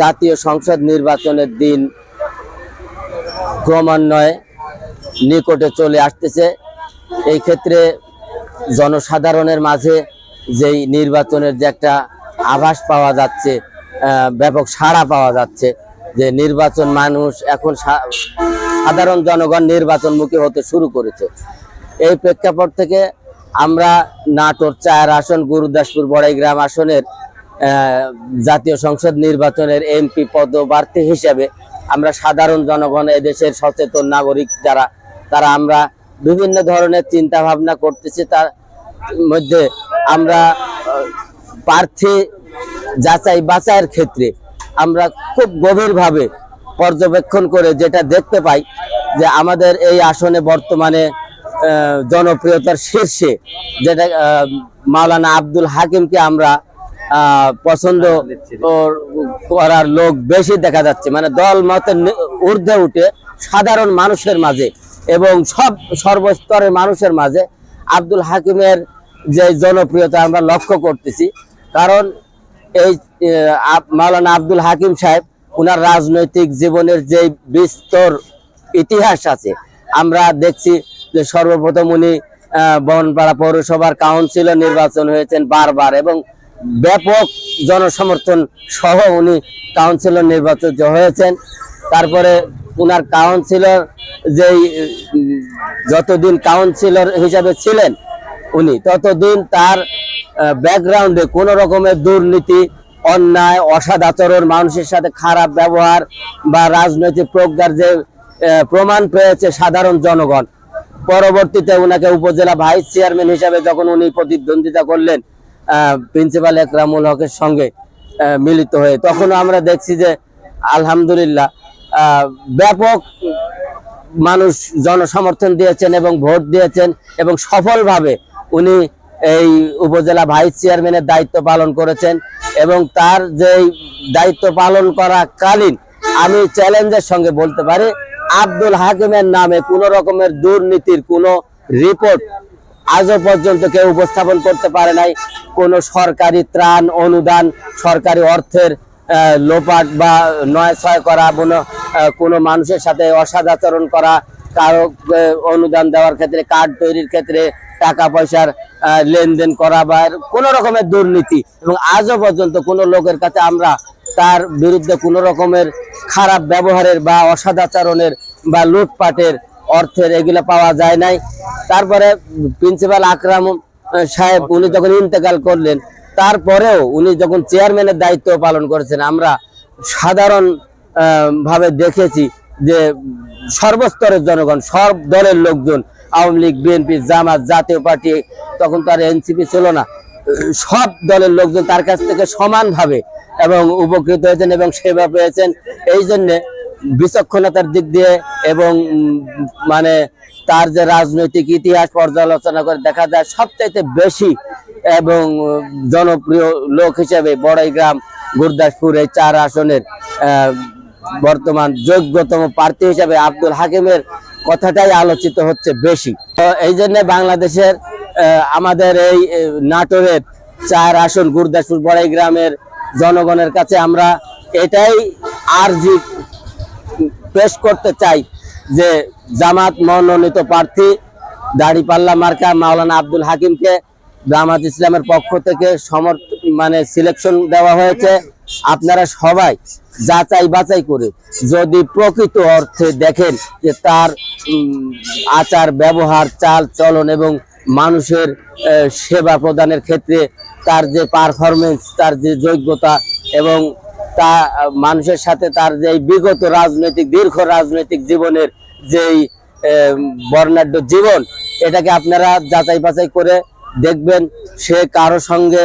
জাতীয় সংসদ নির্বাচনের দিন ক্রমান্বয়ে নিকটে চলে আসতেছে। এই ক্ষেত্রে জনসাধারণের মাঝে যেই নির্বাচনের যে একটা আভাস পাওয়া যাচ্ছে ব্যাপক সাড়া পাওয়া যাচ্ছে, যে নির্বাচন মানুষ এখন সাধারণ জনগণ নির্বাচনমুখী হতে শুরু করেছে। এই প্রেক্ষাপট থেকে আমরা নাটোর চার আসন, গুরুদাসপুর বড়াইগ্রাম আসনের জাতীয় সংসদ নির্বাচনের এমপি পদপ্রার্থী হিসেবে আমরা সাধারণ জনগণ, এদেশের সচেতন নাগরিক যারা, তারা আমরা বিভিন্ন ধরনের চিন্তা ভাবনা করতেছি। তার মধ্যে আমরা প্রার্থী যাচাই বাছাইয়ের ক্ষেত্রে আমরা খুব গভীরভাবে পর্যবেক্ষণ করে যেটা দেখতে পাই যে আমাদের এই আসনে বর্তমানে জনপ্রিয়তার শীর্ষে যেটা মাওলানা আব্দুল হাকিমকে আমরা পছন্দ করার লোক বেশি দেখা যাচ্ছে। মানে দল মতের ঊর্ধ্বে উঠে সাধারণ মানুষের মাঝে এবং সব সর্বস্তরের মানুষের মাঝে আব্দুল হাকিমের যে জনপ্রিয়তা আমরা লক্ষ্য করতেছি। কারণ এই মাওলানা আব্দুল হাকিম সাহেব ওনার রাজনৈতিক জীবনের যে বিস্তর ইতিহাস আছে, আমরা দেখছি যে সর্বপ্রথম উনি বনপাড়া পৌরসভার কাউন্সিলর নির্বাচন হয়েছেন বারবার এবং ব্যাপক জনসমর্থন সহ উনি কাউন্সিলর নির্বাচিত হয়েছেন। তারপরে উনার কাউন্সিলর যেই, যতদিন কাউন্সিলর হিসাবে ছিলেন উনি, ততদিন তার ব্যাকগ্রাউন্ডে কোনো রকমের দুর্নীতি, অন্যায় অসদাচরণ মানুষের সাথে খারাপ ব্যবহার বা রাজনৈতিক প্রজ্ঞার যে প্রমাণ পেয়েছে সাধারণ জনগণ। পরবর্তীতে ওনাকে উপজেলা ভাইস চেয়ারম্যান হিসাবে যখন উনি প্রতিদ্বন্দ্বিতা করলেন প্রিন্সিপাল একরামুল হকের সঙ্গে মিলিত হয়ে। তখন আমরা দেখছি যে, আলহামদুলিল্লাহ ব্যাপক মানুষ জনসমর্থন দিয়েছেন এবং ভোট দিয়েছেন এবং সফলভাবে উনি এই উপজেলা ভাইস চেয়ারম্যানের দায়িত্ব পালন করেছেন এবং তার যেই দায়িত্ব পালন করা কালীন আমি চ্যালেঞ্জের সঙ্গে বলতে পারি, আব্দুল হাকিমের নামে কোনো রকমের দুর্নীতির কোনো রিপোর্ট আজও পর্যন্ত কেউ উপস্থাপন করতে পারে নাই। কোনো সরকারি ত্রাণ অনুদান, সরকারি অর্থের লোপাট বা নয় ছয় করা, কোনো কোনো মানুষের সাথে অসদাচরণ করা, কারও অনুদান দেওয়ার ক্ষেত্রে, কার্ড তৈরির ক্ষেত্রে, টাকা পয়সার লেনদেন করা বা কোনো রকমের দুর্নীতি। এবং আজও পর্যন্ত কোনো লোকের কাছে আমরা তার বিরুদ্ধে কোনো রকমের খারাপ ব্যবহারের বা অসদাচরণের বা লুটপাটের অর্থের এগুলো পাওয়া যায় নাই। তারপরে প্রিন্সিপাল আকরাম সাহেব, উনি যখন ইন্তেকাল করলেন, তারপরেও উনি যখন চেয়ারম্যানের দায়িত্ব পালন করেছেন, আমরা সাধারণ ভাবে দেখেছি যে সর্বস্তরের জনগণ, সব দলের লোকজন, আওয়ামী লীগ বিএনপি জামাত, জাতীয় পার্টি, তখন তার এনসিপি ছিল না। সব দলের লোকজন তার কাছ থেকে সমানভাবে এবং উপকৃত হয়েছেন এবং সেবা পেয়েছেন। এই জন্যে বিচক্ষণতার দিক দিয়ে এবং মানে তার যে রাজনৈতিক ইতিহাস পর্যালোচনা করে দেখা যায় সবচাইতে বেশি এবং জনপ্রিয় লোক হিসেবে বড়াইগ্রাম গুরদাসপুর এই চার আসনের বর্তমান যোগ্যতম প্রার্থী হিসেবে আব্দুল হাকিমের কথাটাই আলোচিত হচ্ছে বেশি। তো এই জন্য বাংলাদেশের আমাদের এই নাটোরের চার আসন গুরদাসপুর বড়াই গ্রামের জনগণের কাছে আমরা এটাই আর্জি পেশ করতে চাই যে জামাত মনোনীত প্রার্থী দাড়িপাল্লা মার্কা মাওলানা আব্দুল হাকিমকে জামাত ইসলামের পক্ষ থেকে সমর্থ মানে সিলেকশন দেওয়া হয়েছে। আপনারা সবাই যাচাই বাছাই করে যদি প্রকৃত অর্থে দেখেন যে তার আচার, ব্যবহার, চাল, চলন এবং মানুষের সেবা প্রদানের ক্ষেত্রে তার যে পারফরমেন্স তার যে যোগ্যতা এবং তা, মানুষের সাথে তার যে বিগত রাজনৈতিক, দীর্ঘ রাজনৈতিক জীবনের যেই বর্ণাঢ্য জীবন, এটাকে আপনারা যাচাই বাছাই করে দেখবেন সে কারও সঙ্গে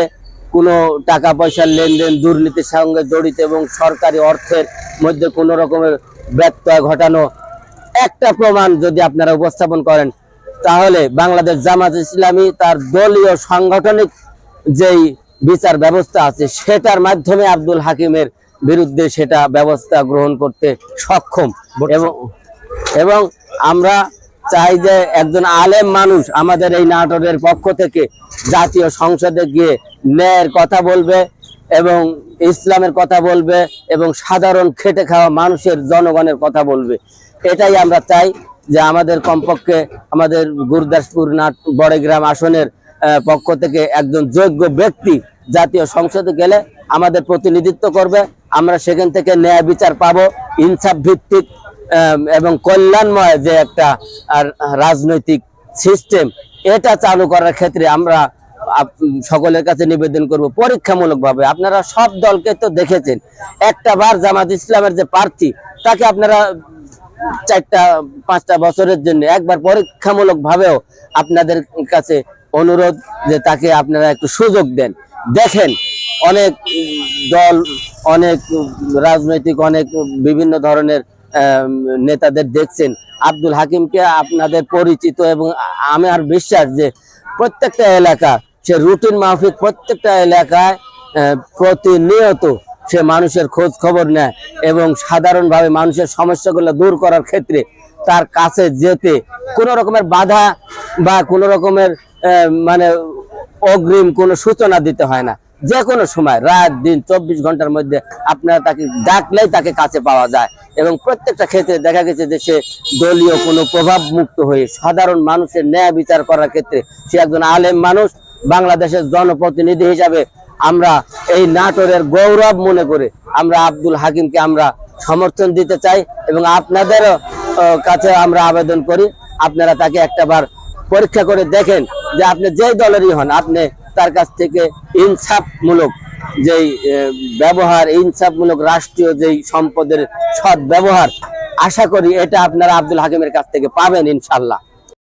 কোনো টাকা পয়সার লেনদেন, দুর্নীতির সঙ্গে জড়িত এবং সরকারি অর্থের মধ্যে কোনো রকমের ব্যত্যয় ঘটানো একটা প্রমাণ যদি আপনারা উপস্থাপন করেন, তাহলে বাংলাদেশ জামাত ইসলামী তার দলীয় সাংগঠনিক যেই বিচার ব্যবস্থা আছে সেটার মাধ্যমে আব্দুল হাকিমের বিরুদ্ধে সেটা ব্যবস্থা গ্রহণ করতে সক্ষম। এবং এবং আমরা চাই যে একজন আলেম মানুষ আমাদের এই নাটোরের পক্ষ থেকে জাতীয় সংসদে গিয়ে ন্যায়ের কথা বলবে এবং ইসলামের কথা বলবে এবং সাধারণ খেটে খাওয়া মানুষের জনগণের কথা বলবে। এটাই আমরা চাই যে আমাদের কমপক্ষে আমাদের গুরুদাসপুর নাট বড়গ্রাম আসনের পক্ষ থেকে একজন যোগ্য ব্যক্তি জাতীয় সংসদে গেলে আমাদের প্রতিনিধিত্ব করবে। আমরা সেখান থেকে ন্যায় বিচার পাবো। ইনসাফ ভিত্তিক এবং কল্যাণময় যে একটা রাজনৈতিক সিস্টেম এটা চালু করার ক্ষেত্রে আমরা সকলের কাছে নিবেদন করব পরীক্ষামূলক ভাবে আপনারা সব দলকে তো দেখেছেন। একটা বার জামাত ইসলামের যে প্রার্থী, তাকে আপনারা চারটা, পাঁচটা বছরের জন্য একবার পরীক্ষামূলক ভাবেও আপনাদের কাছে অনুরোধ যে তাকে আপনারা একটু সুযোগ দেন। দেখেন, অনেক দল, অনেক রাজনৈতিক, অনেক বিভিন্ন ধরনের নেতাদের দেখছেন। আব্দুল হাকিমকে আপনাদের পরিচিত এবং আ- আমি আর বিশ্বাস যে প্রত্যেকটা এলাকা, সে রুটিন মাফিক প্রত্যেকটা এলাকায় প্রতিনিয়ত সে মানুষের খোঁজ খবর নেয় এবং সাধারণভাবে মানুষের সমস্যাগুলো দূর করার ক্ষেত্রে তার কাছে যেতে কোনো রকমের বাধা বা কোনো রকমের মানে অগ্রিম কোনো সূচনা দিতে হয় না। যে কোনো সময়, রাত, দিন, চব্বিশ ঘণ্টার মধ্যে আপনারা তাকে ডাকলেই তাকে কাছে পাওয়া যায়। এবং প্রত্যেকটা ক্ষেত্রে দেখা গেছে যে সে দলীয় কোনো প্রভাব মুক্ত হয়ে সাধারণ মানুষের ন্যায় বিচার করার ক্ষেত্রে সে একজন আলেম মানুষ, বাংলাদেশের জনপ্রতিনিধি হিসাবে আমরা এই নাটোরের গৌরব মনে করে আমরা আব্দুল হাকিমকে আমরা সমর্থন দিতে চাই এবং আপনাদেরও কাছে আমরা আবেদন করি। আপনারা তাকে একটাবার পরীক্ষা করে দেখেন যে আপনি যেই দলেরই হন, আপনি তার কাছ থেকে ইনসাফমূলক যেই ব্যবহার, ইনসাফমূলক রাষ্ট্রীয় যেই সম্পদের সৎ ব্যবহার আশা করি এটা আপনারা আব্দুল হাকিমের কাছ থেকে পাবেন ইনশাল্লাহ।